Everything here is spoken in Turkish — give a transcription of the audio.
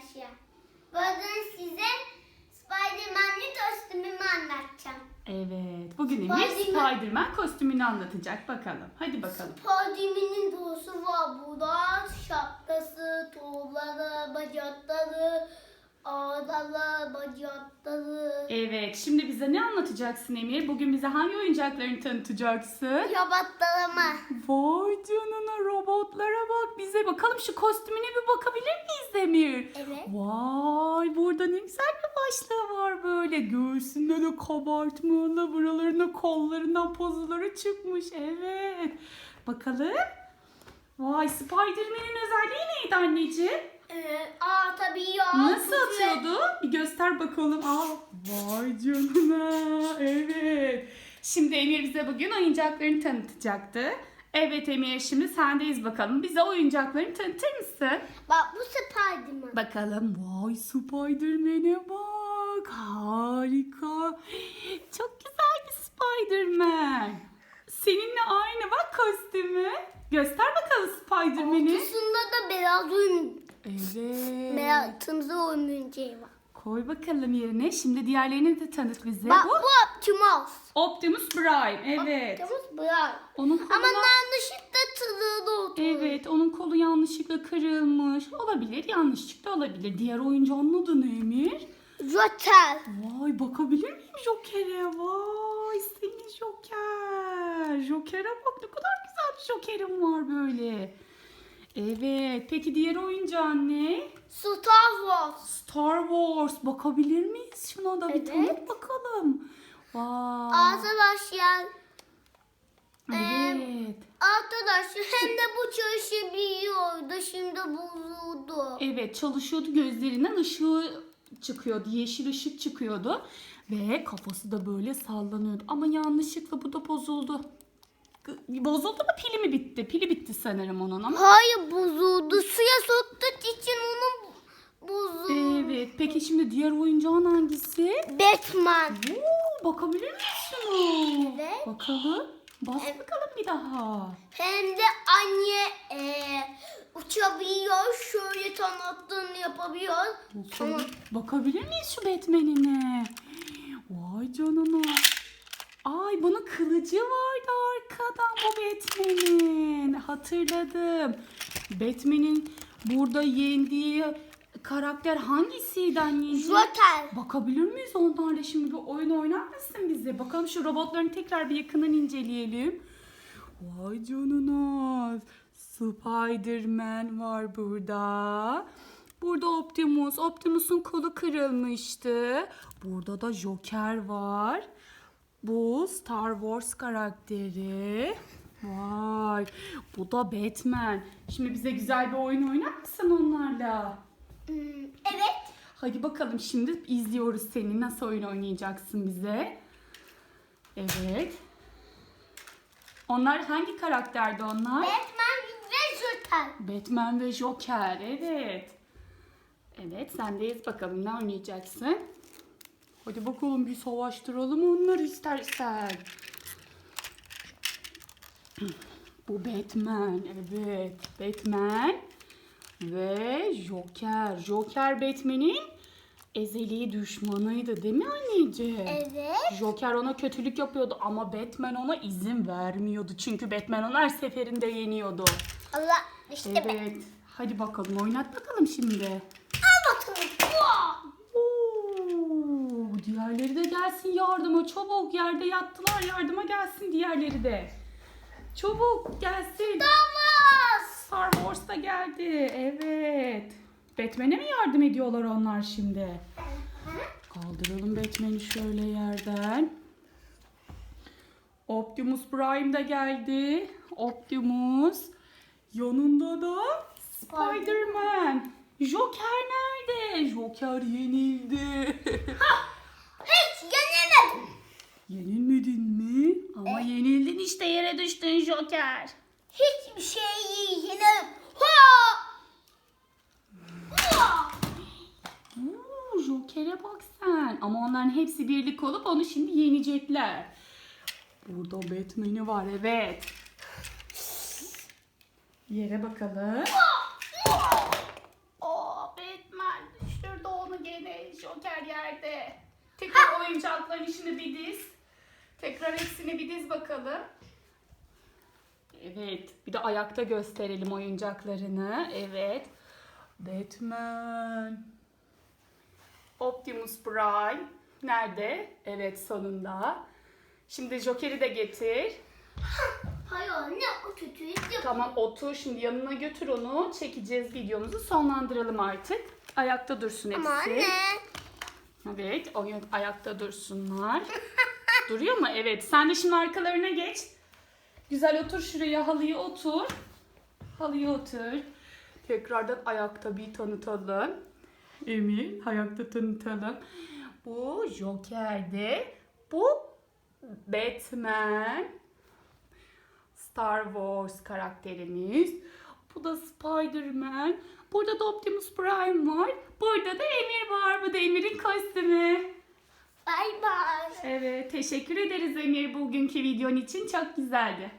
arkadaşlar. Bugün size Spider-Man'li kostümümü anlatacağım. Evet. Bugün Emir Spiderman. Spiderman kostümünü anlatacak. Bakalım. Hadi bakalım. Spider-Man'in doğusu var burada. Şapkası, tuğları, bacakları, ağdalı, bacakları. Evet. Şimdi bize ne anlatacaksın Emir? Bugün bize hangi oyuncaklarını tanıtacaksın? Yabatlarımı. Vay canına robotlara bak. Bize bakalım şu kostümüne bir bakabilir miyiz Emir? Evet. Vay burada ne güzel bir başlığı var böyle. Göğsünde de kabartmalı, buralarına kollarından pozuları çıkmış. Evet. Bakalım. Vay Spider-Man'in özelliği neydi anneciğim? Ee, aa tabii ya. Nasıl Atıyordu? Bir göster bakalım. Aa, vay canına. Evet. Şimdi Emir bize bugün oyuncaklarını tanıtacaktı. Evet Emir şimdi sendeyiz bakalım. Bize oyuncaklarını tanıtır mısın? Bak bu Spider-Man. Bakalım. Vay Spider-Man'e bak. Harika. Çok güzel bir Spider-Man. Seninle aynı bak kostümü. Göster bakalım Spider-Man'i. Ortasında da beyaz oyun, Evet. beyaz tımsı oyuncağı var. Koy bakalım yerine. Şimdi diğerlerini de tanıt bize. Bak Bu bu Optimus. Optimus Prime. Evet. Optimus beyaz. Onun kolu Ama yanlışlıkla tırığı oturdu. Evet, onun kolu yanlışlıkla kırılmış. Olabilir, yanlışlıkla olabilir. Diğer oyuncağın adı ne Emir? Joker. Vay bakabilir miyim Joker'e? Vay senin Joker. Joker'e bak ne kadar güzel bir Joker'im var böyle. Evet, peki diğer oyuncağın ne? Star Wars. Star Wars. Bakabilir miyiz? Şuna da bir Evet. tanıt bakalım. Vay. Arkadaşlar. Evet. Arkadaşlar hem de bu çalışabiliyordu. Şimdi bozuldu. Evet çalışıyordu gözlerinden ışığı çıkıyordu. Yeşil ışık çıkıyordu. Ve kafası da böyle sallanıyordu. Ama yanlışlıkla bu da bozuldu. Bozuldu mu pili mi bitti? Pili bitti sanırım onun ama. Hayır bozuldu. Suya soktuk için onun bozuldu. Evet. Peki şimdi diğer oyuncağın hangisi? Batman. Oo, bakabilir şunu? Evet. Bakalım. Bas Evet. bakalım bir daha. Hem de anne eee, uçabiliyor. Şöyle tanıttığını yapabiliyor. Bakalım. Bakabilir miyiz şu Batman'ine? Vay canına. Ay bunun kılıcı vardı arkadan bu Batman'in. Hatırladım. Batman'in burada yendiği karakter hangisiydi anneciğim? Joker. Bakabilir miyiz onlarla şimdi bir oyun oynar mısın bize? Bakalım şu robotlarını tekrar bir yakından inceleyelim. Vay canına. Spider-Man var burada. Burada Optimus. Optimus'un kolu kırılmıştı. Burada da Joker var. Bu Star Wars karakteri. Vay. Bu da Batman. Şimdi bize güzel bir oyun oynar mısın onlarla? Hmm, evet. Hadi bakalım şimdi izliyoruz seni. Nasıl oyun oynayacaksın bize? Evet. Onlar hangi karakterdi onlar? Batman ve Joker. Batman ve Joker. Evet. Evet sendeyiz bakalım ne oynayacaksın? Hadi bakalım bir savaştıralım onları istersen. Bu Batman. Evet. Batman ve Joker. Joker Batman'in ezeli düşmanıydı değil mi anneciğim? Evet. Joker ona kötülük yapıyordu ama Batman ona izin vermiyordu. Çünkü Batman onu her seferinde yeniyordu. Allah işte ben. Evet. Hadi bakalım oynat bakalım şimdi. Al bakalım. Vaa! Oo, diğerleri de gelsin yardıma. Çabuk yerde yattılar yardıma gelsin diğerleri de. Çabuk gelsin. Thomas. Star Wars da geldi. Evet. Batman'e mi yardım ediyorlar onlar şimdi? Kaldıralım Batman'i şöyle yerden. Optimus Prime de geldi. Optimus. Yanında da Spider-Man. Joker nerede? Joker yenildi. Hiç yenemedim. Yenilmedin mi? Ama yenildin işte yere düştün Joker. Hiçbir şeyi yenemedim. Ha! Ha! Oo, Joker'e bak sen. Ama onların hepsi birlik olup onu şimdi yenecekler. Burada Batman'i var evet. Yere bakalım. Aa, Batman yerde. Tekrar oyuncakların içine bir diz. Tekrar hepsini bir diz bakalım. Evet. Bir de ayakta gösterelim oyuncaklarını. Evet. Batman. Optimus Prime. Nerede? Evet sonunda. Şimdi Joker'i de getir. Hayır anne o kötüyü. Tamam otur şimdi yanına götür onu. Çekeceğiz videomuzu sonlandıralım artık. Ayakta dursun hepsi. Ama anne. Evet oyun ayakta dursunlar. Duruyor mu? Evet. Sen de şimdi arkalarına geç. Güzel otur şuraya halıya otur. Halıya otur. Tekrardan ayakta bir tanıtalım. Emir ayakta tanıtalım. Bu Joker'de. Bu Batman. Star Wars karakterimiz. Bu da Spider-Man. Burada da Optimus Prime var. Burada da Emir var. Bu da Emir'in kostümü. Bay bay. Evet, teşekkür ederiz Emir bugünkü videon için. Çok güzeldi.